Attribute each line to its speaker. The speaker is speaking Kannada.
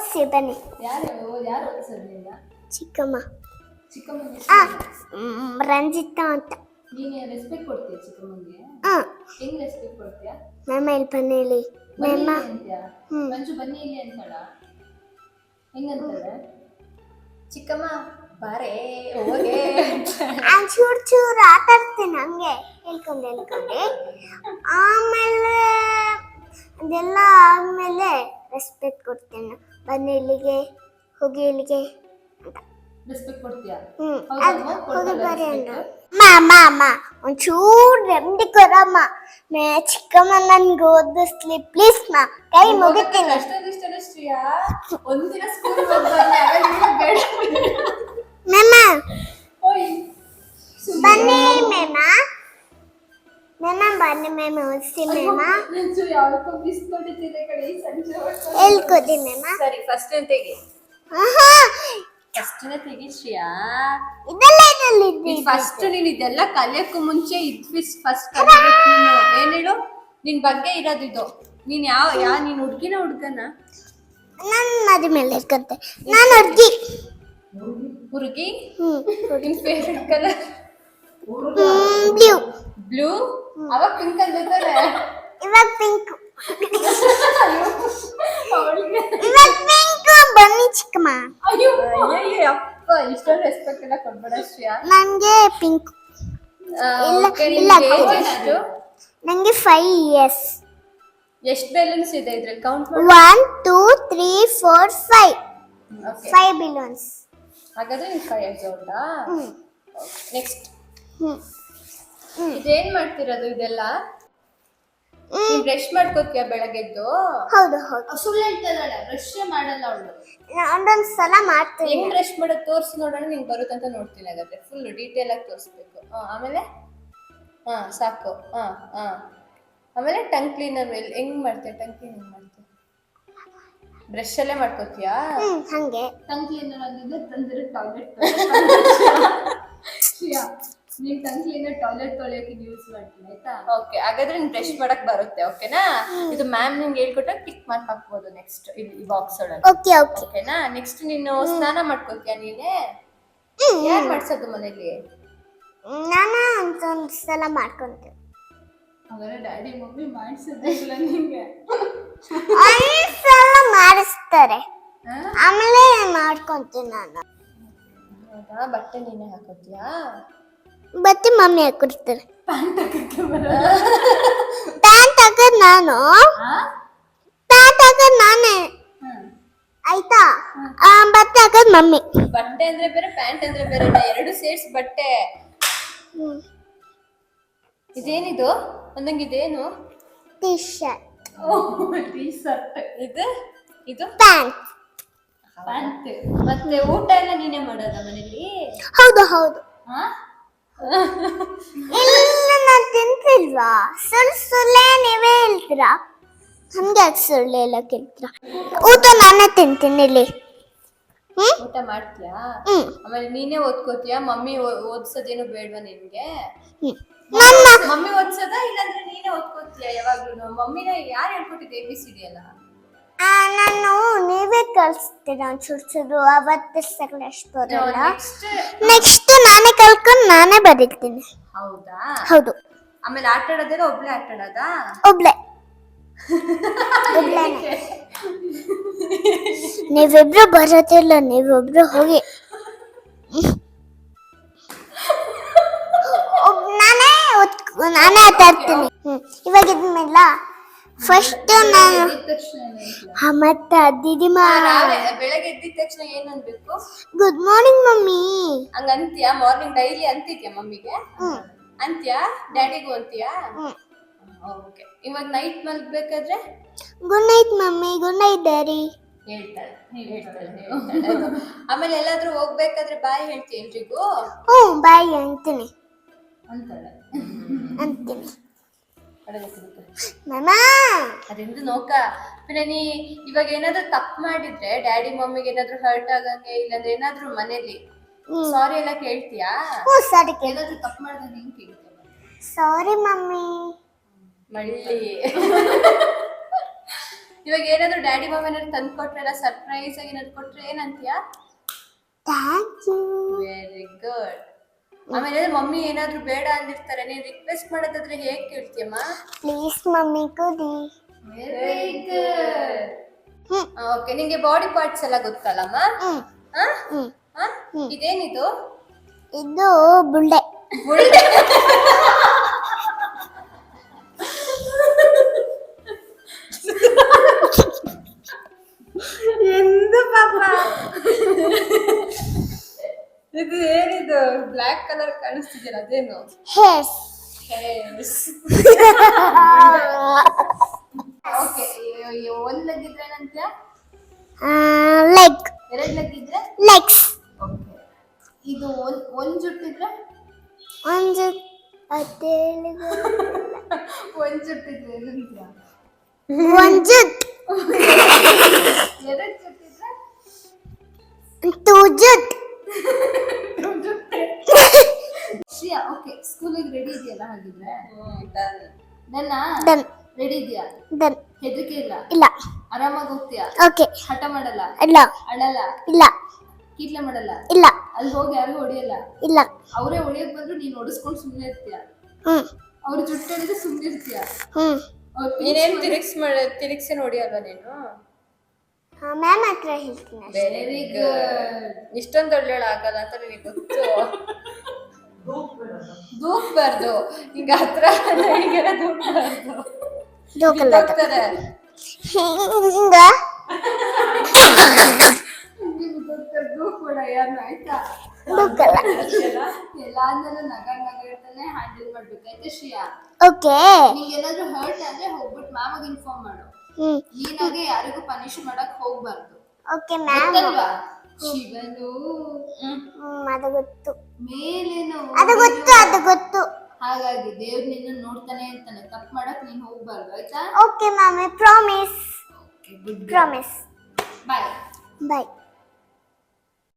Speaker 1: ಓದಿಸಿ ಬನ್ನಿ.
Speaker 2: ಯಾರು
Speaker 1: ಚಿಕ್ಕಮ್ಮ.
Speaker 2: ಚಿಕ್ಕಮ್ಮನಿಗೆ
Speaker 1: ಆ ಮ್, ರಂಜಿತಾ ಅಂತ.
Speaker 2: ನೀನು ರೆಸ್ಪೆಕ್ಟ್ ಕೊಡ್ತೀಯ ಚಿಕ್ಕಮ್ಮನಿಗೆ
Speaker 1: ಆ
Speaker 2: ಹೆಂಗ್ ರೆಸ್ಪೆಕ್ಟ್ ಕೊಡ್ತೀಯ?
Speaker 1: ಬನ್ನಿ ಹ್ಮ್.
Speaker 2: ಮಂಜು ಬನ್ನಿ ಇಲ್ಲಿ ಅಂತಾಳ? ಹೆಂಗಂತಾಳೆ? ಚಿಕ್ಕಮ್ಮ ಬಾರೆ ಹೋಗೆ
Speaker 1: ನಾನು ಚೂರು ಚೂರು ಆಟ ಆಡ್ತೀನಿ ಹಂಗೆ. ಹೇಳ್ಕೊಂಡು ಹೇಳ್ಕೊಂಡೆ. ಆಮೇಲೆ ಅದೆಲ್ಲ ಆದಮೇಲೆ ರೆಸ್ಪೆಕ್ಟ್ ಕೊಡ್ತೇನೆ. ಬನ್ನಿ ಇಲ್ಲಿಗೆ ಹೋಗಿ ಇಲ್ಲಿಗೆ ಅಂತ
Speaker 2: ರೆಸ್ಪೆಕ್ಟ್ ಕೊಡ್ತೀಯ
Speaker 1: ಹ್ಮ್
Speaker 2: ಹೌದಾ
Speaker 1: ಅದ್
Speaker 2: ಅಮ್ಮ?
Speaker 1: ಹೋಗಿ
Speaker 2: ಕೊಡ್ತಾರಾ
Speaker 1: ಬರ್ರಿ ಅಣ್ಣ
Speaker 2: respect?
Speaker 1: ಅಮ್ಮ ಅಮ್ಮ ಅಮ್ಮ ಒಂಚೂರು ನೆಮ್ಮದಿ ಕೊರಮ್ಮ ಮೇ ಚಿಕ್ಕಮ್ಮ ನನ್ಗೆ ಓದಿಸ್ಲಿ ಪ್ಲೀಸ್ ಮಾ ಕೈ ಮುಗಿತೀನಿ
Speaker 2: ಅಷ್ಟೊಂದಿಷ್ಟಲ್ಲ ಶ್ರೀಯಾ ಒಂದಿನ ಸ್ಕೂಲ್ ಬೇಡ
Speaker 1: ಮ್ಯಾಮ
Speaker 2: ಓಯ್
Speaker 1: ಬನ್ನಿ ಮೇಮ ಬನ್ನಿ ಮೇಮ ಓದಿಸಿ ಮೇಮ
Speaker 2: ಮಂಜು ಯಾವತ್ತೋ ಮಿಸ್ ಕೊಟ್ಟಿದ್ದೆ ಕಡೆ ಈ ಸಂಜೆ ಹೊತ್ತು.
Speaker 1: ಹೇಳ್ಕೊಡಿ
Speaker 2: ಸರಿ ಫಸ್ಟ್ ತೆಗಿ?
Speaker 1: ಆಹಾ!
Speaker 2: ಫಸ್ಟ್ ತೆಗಿ ಶ್ರೀಯಾ?
Speaker 1: ಇದೆಲ್ಲ ಇದರಲ್ಲಿ
Speaker 2: ಫಸ್ಟ್ ನೀನ್ ಇದೆಲ್ಲ ಕಲಿಯಕ್ಕೂ ಮುಂಚೆ ಇದ್ವಿಸ್ ಫಸ್ಟ್ ನೀನು. ಏನ್ ಹೇಳು? ನಿನ್ ಬಗ್ಗೆ ಇರೋದು ಇದು. ನೀನ್ ಯಾವ ಯಾ ನೀನ್ ಹುಡ್ಗಿನ ಹುಡ್ಗನ?
Speaker 1: ನನ್ ಮದಿ ಮೇಲೆ ಇರ್ಕಂತೆ ನಾನು ಹುಡ್ಗಿ.
Speaker 2: ಹುಡುಗಿ?
Speaker 1: ಹ್ಮ್.
Speaker 2: ನಿನ್ ಫೇವ್ರೆಟ್ ಕಲರ್
Speaker 1: ಬ್ಲೂ
Speaker 2: ಬ್ಲೂ ಅವಾಗ ಪಿಂಕ್ ಅಂದಿದ್ದಾರೆ
Speaker 1: ಇವಾಗ ಪಿಂಕ್ ಇವಾಗ ಪಿಂಕ್ ಬನ್ನಿ ಚಿಕ್ಕಮ್ಮ.
Speaker 2: ಅಯ್ಯೋ. ಅಪ್ಪ ಇಷ್ಟೊಂದು ರೆಸ್ಪೆಕ್ಟ್ ಎಲ್ಲ ಕೊಡ್ಬೇಡ ಶ್ರೇಯಾ
Speaker 1: ನನಗೆ ಪಿಂಕ್ ಇಲ್ಲ, ಇಲ್ಲ.
Speaker 2: ಎಷ್ಟು
Speaker 1: ನನಗೆ ಫೈವ್ ಇಯರ್ಸ್
Speaker 2: ಎಷ್ಟು ಬೆಲೂನ್ಸ್ ಇದೆ ಇದ್ರಲ್ಲಿ? ಕೌಂಟ್ ಮಾಡಿ.
Speaker 1: One two three four
Speaker 2: five
Speaker 1: five balloons
Speaker 2: ಹಾಗಾದ್ರೆ ನೀನ್ ಫೈವ್ ಇಯರ್ಸ್ ಓಲ್ಡಾ ನೆಕ್ಸ್ಟ್ ಇದೇನ್ ಮಾಡ್ತಿರೋದು ಇದೆಲ್ಲ? ಬ್ರಷ್ ಮಾಡ್ಕೋತೀಯ ಬೆಳಗ್ಗೆದ್ದು?
Speaker 1: ಹೌದು ಹೌದು.
Speaker 2: ಸುಳ್ಳು ಹೇಳ್ತಾಳೆ ಬ್ರಷ್ ಮಾಡಲ್ಲ ಅವಳು.
Speaker 1: ಒಂದೊಂದ್ ಸಲ ಮಾಡ್ತೀನಿ.
Speaker 2: ಹೆಂಗ್ ಬ್ರಷ್ ಮಾಡೋದು? ತೋರ್ಸಿ ನೋಡೋಣ ನಿಂಗೆ ಬರುತ್ತಂತ ನೋಡ್ತೀನಿ ಹಾಗಾದ್ರೆ. ಫುಲ್ ಡೀಟೇಲ್ ಆಗಿ ತೋರಿಸ್ಬೇಕು. ಹಾ ಆಮೇಲೆ? ಹಾ ಸಾಕು. ಹಾ ಹಾ ಆಮೇಲೆ ಟಂಗ್ ಕ್ಲೀನರ್ ಮೇಲೆ ಹೆಂಗ್ ಮಾಡ್ತೀಯ? ಟಂಗ್ ಕ್ಲೀನ್ ಹೆಂಗ್ ಮಾಡ್ತೀಯ? ಬ್ರಷ್ ಅಲ್ಲೇ ಮಾಡ್ಕೋತೀಯಾ?
Speaker 1: ಹಂಗೆ.
Speaker 2: ಟಂಗ್ ಕ್ಲೀನರ್ ಅಂದಿದ್ರೆ ತಂದಿರೋ ಟಾಯ್ಲೆಟ್ ನೀನ್ ಟಂಗ್ ಕ್ಲೀನರ್ ಟಾಯ್ಲೆಟ್ ತೊಳೆಯೋಕೆ ಯೂಸ್ ಮಾಡ್ತೀನಿ ಆಯ್ತಾ? ಓಕೆ ಹಾಗಾದ್ರೆ ನೀನ್ ಬ್ರಷ್ ಮಾಡಕ್ ಬರುತ್ತೆ ಓಕೆನಾ ಇದು ಮ್ಯಾಮ್ ನಿಂಗೆ ಹೇಳ್ಕೊಟ್ಟ ಟಿಕ್ ಮಾರ್ಕ್ ಹಾಕ್ಬೋದು ನೆಕ್ಸ್ಟ್ ಈ ಬಾಕ್ಸ್ ಒಳಗೆ.
Speaker 1: ಓಕೆ ಓಕೆ
Speaker 2: ಓಕೆನಾ ನೆಕ್ಸ್ಟ್ ನೀನು ಸ್ನಾನ ಮಾಡ್ಕೋತೀಯ ನೀನೇ? ಯಾರು ಮಾಡ್ಸೋದು ಮನೇಲಿ?
Speaker 1: ನಾನು ಒಂದೊಂದು ಸಲ ಮಾಡ್ಕೊಂತೀನಿ.
Speaker 2: ಹಾಗಾದ್ರೆ ಡ್ಯಾಡಿ ಮಮ್ಮಿ ನಿಂಗೆ.
Speaker 1: ಒಂದ್ಸಲ ಮಾಡಿಸ್ತಾರೆ. ಆಮೇಲೆ ಮಾಡ್ಕೊಂತೀನಿ ನಾನು.
Speaker 2: ಹೌದಾ? ಬಟ್ಟೆ ನೀನೇ ಹಾಕೋತೀಯಾ?
Speaker 1: ಬತ್ತಿ ಮಮ್ಮಿ ಹಾಕಿರ್ತಾರೆ
Speaker 2: ಪ್ಯಾಂಟ್
Speaker 1: ಹಾಕದ್ ನಾನು. ಪ್ಯಾಂಟ್ ಹಾಕದ್ ನಾನೇ. ಆಯ್ತಾ? ಆ, ಬಟ್ಟೆ ಹಾಕೋದು ಮಮ್ಮಿ.
Speaker 2: ಬಟ್ಟೆ ಅಂದ್ರೆ ಬೇರೆ ಪ್ಯಾಂಟ್ ಅಂದ್ರೆ ಬೇರೆ ಎರಡು ಸೇರ್ಸ್ ಬಟ್ಟೆ. ಇದೇನಿದು? ಒಂದಂಗೆ ಇದೇನು
Speaker 1: ಟಿ ಶರ್ಟ್
Speaker 2: ಟೀ ಶರ್ಟ್ ಇದು? ಇದು?
Speaker 1: ಪ್ಯಾಂಟ್.
Speaker 2: ಪ್ಯಾಂಟ್. ಮತ್ತೆ ಊಟ ಎಲ್ಲ ನೀನೆ ಮಾಡೋದ ಮನೇಲಿ?
Speaker 1: ಹೌದು ಹೌದು.
Speaker 2: ಹಾ
Speaker 1: ಇಲ್ಲ ನಾನು ತಿಂತಿಲ್ವಾ ಸುಳ್ಳು ಸುಳ್ಳೇ ನೀವೇ ಹೇಳ್ತೀರಾ? ನಮ್ಗೆ ಯಾಕೆ ಸುಳ್ಳು ಎಲ್ಲ ಕೇಳ್ತೀರಾ ಊಟ ನಾನೇ ತಿಂತೀನಿ ಇಲ್ಲಿ. ಹ್ಮ್?
Speaker 2: ಊಟ ಮಾಡ್ತೀಯಾ?
Speaker 1: ಹ್ಮ್.
Speaker 2: ಆಮೇಲೆ ನೀನೇ ಓದ್ಕೋತೀಯಾ? ಮಮ್ಮಿ ಓದ್ಸೋದೇನು ಬೇಡ್ವಾ ನಿನ್ಗೆ?
Speaker 1: ನನ್ನ
Speaker 2: ಮಮ್ಮಿ ಓದ್ಸೋದಾ? ಇಲ್ಲಾಂದ್ರೆ ನೀನೇ ಓದ್ಕೋತೀಯ ಯಾವಾಗ್ಲೂ ಮಮ್ಮಿನ ಯಾರು ಹೇಳ್ಕೊಟ್ಟಿದ್ದು ಎ ಬಿ ಸಿ ಡಿ ಅಲ್ಲ?
Speaker 1: ಆ, ನಾನು ನೀವೇ ಕಳಿಸ್ತೀರಾ ಚೂರು ಚೂರು ಅವತ್ತು ಸಲ ಅಷ್ಟು ಬರಲ್ಲ.
Speaker 2: ನೆಕ್ಸ್ಟ್
Speaker 1: ನಾನೇ ಕಲ್ಕೊಂಡು ನಾನೇ ಬರೀತೀನಿ.
Speaker 2: ಹೌದಾ?
Speaker 1: ಹೌದು.
Speaker 2: ಆಮೇಲೆ ಆಟ ಆಡೋದೆಲ್ಲ ಒಬ್ಳೆ ಆಟ ಆಡೋದಾ
Speaker 1: ಒಬ್ಳೆ. ಒಬ್ಳೇನೆ. ನೀವಿಬ್ರು ಬರೋದಿಲ್ಲ ನೀವಿಬ್ರು ಹೋಗಿ. ಒಬ್- ನಾನೇ ನಾನೇ ಆಟ ಆಡ್ತೀನಿ ಹ್ಮ್. ಇವಾಗ ಇದ್ಮೇಲ? ಫಸ್ಟ್ ನಾನು? ಮತ್ತೆ ದಿದಿಮಾ
Speaker 2: ಬೆಳಗ್ಗೆ ಎದ್ದಿದ ತಕ್ಷಣ ಏನ್ ಅನ್ಬೇಕು?
Speaker 1: Good morning mummy.
Speaker 2: ಹಂಗ ಅಂತೀಯ? ಮಾರ್ನಿಂಗ್ ಡೈಲಿ ಅಂತಿದ್ಯಾ ಮಮ್ಮಿಗೆ? ಅಂತ್ಯಾ? ಡ್ಯಾಡಿಗೂ ಅಂತೀಯಾ? ಓಕೆ ಇವಾಗ night ಮಲ್ಗ್ಬೇಕಾದ್ರೆ?
Speaker 1: Good night mummy. Good night daddy
Speaker 2: ಹೇಳ್ತಾಳೆ. ಆಮೇಲೆ ಎಲ್ಲಾದ್ರೂ ಹೋಗ್ಬೇಕಾದ್ರೆ ಬಾಯ್ ಹೇಳ್ತೀಯ ಎಲ್ರಿಗೂ?
Speaker 1: ಹ್ಞೂ ಬಾಯ್ ಅಂತೀನಿ
Speaker 2: ಅಂತಾಳೆ.
Speaker 1: ಅಂತೀನಿ.
Speaker 2: ಕಡೆಗೆ ಕುತ್ಕೊ.
Speaker 1: ಮಮ್ಮ
Speaker 2: ಅದೆಂದು ನೋಕ പിന്നെ ನೀ ಇವಾಗ ಏನಾದ್ರೂ ತಪ್ಪು ಮಾಡಿದ್ರೆ ಡ್ಯಾಡಿ ಮಮ್ಮಿಗೆ ಏನಾದ್ರೂ ಹರ್ಟ್ ಆಗಂಗೆ ಇಲ್ಲಾಂದ್ರೆ ಏನಾದ್ರೂ ಮನೇಲಿ
Speaker 1: ಹ್ಮ್.
Speaker 2: ಸಾರಿ ಎಲ್ಲ ಕೇಳ್ತೀಯಾ
Speaker 1: ಹ್ಞೂ ಸರಿ ಕೇಳಿ
Speaker 2: ಏನಾದ್ರೂ ತಪ್ಪು ಮಾಡಿದ್ರೆ ಹೆಂಗ್ ಕೇಳ್ತೀಯ
Speaker 1: ಸಾರಿ ಮಮ್ಮಿ
Speaker 2: ಮಳ್ಳಿ ಇವಾಗ ಏನಾದ್ರು ಡ್ಯಾಡಿ ಮಮ್ಮಿ ಏನಾದ್ರು ತಂದು ಕೊಟ್ರೆ ಸರ್ಪ್ರೈಸ್ ಆಗಿ ಏನಾದ್ರು ಕೊಟ್ರೆ ಏನಂತೀಯ
Speaker 1: ಥ್ಯಾಂಕ್ ಯು
Speaker 2: ವೆರಿ ಗುಡ್ ಆಮೇಲೆ ಮಮ್ಮಿ ಏನಾದ್ರೂ ಬೇಡ ಅಂದಿರ್ತಾರೆ ನೀನ್ ರಿಕ್ವೆಸ್ಟ್ ಮಾಡೋದಾದ್ರೆ ಹೇಗ್ ಕೇಳ್ತೀಯಮ್ಮ?
Speaker 1: ಪ್ಲೀಸ್ ಮಮ್ಮಿ ಕುದಿ
Speaker 2: ವೆರಿ ಗುಡ್ ಓಕೆ ನಿಂಗೆ ಬಾಡಿ ಪಾರ್ಟ್ಸ್ ಎಲ್ಲ ಗೊತ್ತಲ್ಲಮ್ಮ?
Speaker 1: ಹಾ?
Speaker 2: ಹಾ? ಇದೇನಿದು?
Speaker 1: ಇದು ಬುಳ್ಳೆ
Speaker 2: ಬುಳ್ಳೆ ಇದು ಏನಿದು? ಬ್ಲಾಕ್ ಕಲರ್ ಕಾಣಿಸ್ತಿದೆಯಲ್ಲ ಅದೇನು?
Speaker 1: ಹೇರ್ಸ್
Speaker 2: ಓಕೆ ಒಂದ್ ಲೆಗ್ ಇದ್ರೆ ಏನಂತೀಯ?
Speaker 1: ಲೆಗ್
Speaker 2: ಎರಡ್ ಲೆಗ್ ಇದ್ರೆ?
Speaker 1: ಲೆಗ್ಸ್
Speaker 2: ಓಕೆ ಇದು ಒಂದ್ ಒಂದ್ ಜುಟ್ಟಿದ್ರೆ
Speaker 1: ಜುಟ್ ಹತ್ತೇಳು
Speaker 2: ಒಂದ್ ಜುಟ್ಟಿದ್ರೆ ಏನಂತೀಯ?
Speaker 1: ಒಂದ್ ಜುಟ್.
Speaker 2: ಎರಡ್ ಜುಟ್ಟಿದ್ರೆ
Speaker 1: ಟೂ ಜುಟ್.
Speaker 2: ಶ್ರಿಯಾ ಓಕೆ ಸ್ಕೂಲಿಗೆ ರೆಡಿ ಇದೆಯಲ್ಲ ಹಾಗಿದ್ರೆ? ನನ್ನ?
Speaker 1: ಡನ್
Speaker 2: ರೆಡಿ ಇದೆಯಾ?
Speaker 1: ಡನ್
Speaker 2: ಹೆದರಿಕೆ ಇಲ್ಲ?
Speaker 1: ಇಲ್ಲ.
Speaker 2: ಆರಾಮಾಗಿ ಹೋಗ್ತೀಯಾ?
Speaker 1: ಓಕೆ
Speaker 2: ಹಠ ಮಾಡಲ್ಲ?
Speaker 1: ಇಲ್ಲ.
Speaker 2: ಅಳಲ್ಲ?
Speaker 1: ಇಲ್ಲ.
Speaker 2: ಕೀಟ್ಲೆ ಮಾಡಲ್ಲ?
Speaker 1: ಇಲ್ಲ.
Speaker 2: ಅಲ್ಲಿ ಹೋಗಿ ಯಾರು ಹೊಡಿಯಲ್ಲ?
Speaker 1: ಇಲ್ಲ.
Speaker 2: ಅವರೇ ಹೊಡಿಯಕ್ ಬಂದ್ರು ನೀನ್ ಹೊಡಿಸ್ಕೊಂಡು ಸುಮ್ಮನೆ ಇರ್ತೀಯ?
Speaker 1: ಹ್ಮ್.
Speaker 2: ಅವ್ರ ಜುಟ್ಟು ಹಿಡಿದು ಸುಮ್ಮನೆ ಇರ್ತೀಯ?
Speaker 1: ಹ್ಮ್.
Speaker 2: ನೀನೇನ್ ತಿರುಗಿಸ್ ಮಾಡ ತಿರುಗಿಸಿ ನೋಡಿ ನೀನು?
Speaker 1: ಮ್ಯಾಮ್ ಹತ್ರ ಹೇಳ್ತೀನಿ ಅಷ್ಟೇ.
Speaker 2: ವೆರಿ ಗುಡ್ ಇಷ್ಟೊಂದು ಒಳ್ಳೆಯಳು ಆಗಲ್ಲ ಅಂತ ನಿನಗೆ ಗೊತ್ತು? ದೂಕ್ಬಾರ್ದು ಈಗ ಹತ್ರ ಹೀಗೆಲ್ಲ ದೂಕ್ಬಾರ್ದು
Speaker 1: ದೂಕಲ್ಲ ಅದು.
Speaker 2: ಹೋಗ್ತಾರೆ
Speaker 1: ಹಿಂಗ
Speaker 2: ಗೊತ್ತ ದೂಕ್ಬೇಡ ಯಾರನ್ನ ಆಯ್ತಾ
Speaker 1: ದೂಕಲ್ಲ
Speaker 2: ಎಲ್ಲಾದ್ಮೇಲೆ ನಗ ನಗ ಇರ್ತಾನೆ ಹ್ಯಾಂಡಲ್ ಮಾಡ್ಬೇಕಾಯ್ತಾ ಶ್ರೇಯಾ
Speaker 1: ಓಕೆ
Speaker 2: ನಿಂಗೆ ಏನಾದ್ರು ಹರ್ಟ್ ಆದ್ರೆ ಹೋಗ್ಬಿಟ್ಟು ಮ್ಯಾಮಗೆ ಇನ್ಫಾರ್ಮ್ ಮಾಡು.
Speaker 1: ಹ್ಮ್.
Speaker 2: ನೀನಾಗೆ ಯಾರಿಗೂ ಪನಿಶ್ ಮಾಡಕ್ ಹೋಗ್ಬಾರ್ದು.
Speaker 1: ಓಕೆ ಮ್ಯಾಮ್
Speaker 2: ಅಲ್ವಾ ಶಿವನು
Speaker 1: ಅದು ಗೊತ್ತು.
Speaker 2: ಮೇಲೇನು
Speaker 1: ಅದು ಗೊತ್ತು ಅದು ಗೊತ್ತು.
Speaker 2: ಹಾಗಾಗಿ ದೇವ್ರು ನಿನ್ನ ನೋಡ್ತಾನೆ ಅಂತಾನೆ. ತಪ್ಪು ಮಾಡಕ್ ನೀನ್ ಹೋಗ್ಬಾರ್ದು ಆಯ್ತಾ?
Speaker 1: Okay ma'am promise
Speaker 2: okay good
Speaker 1: promise
Speaker 2: bye
Speaker 1: bye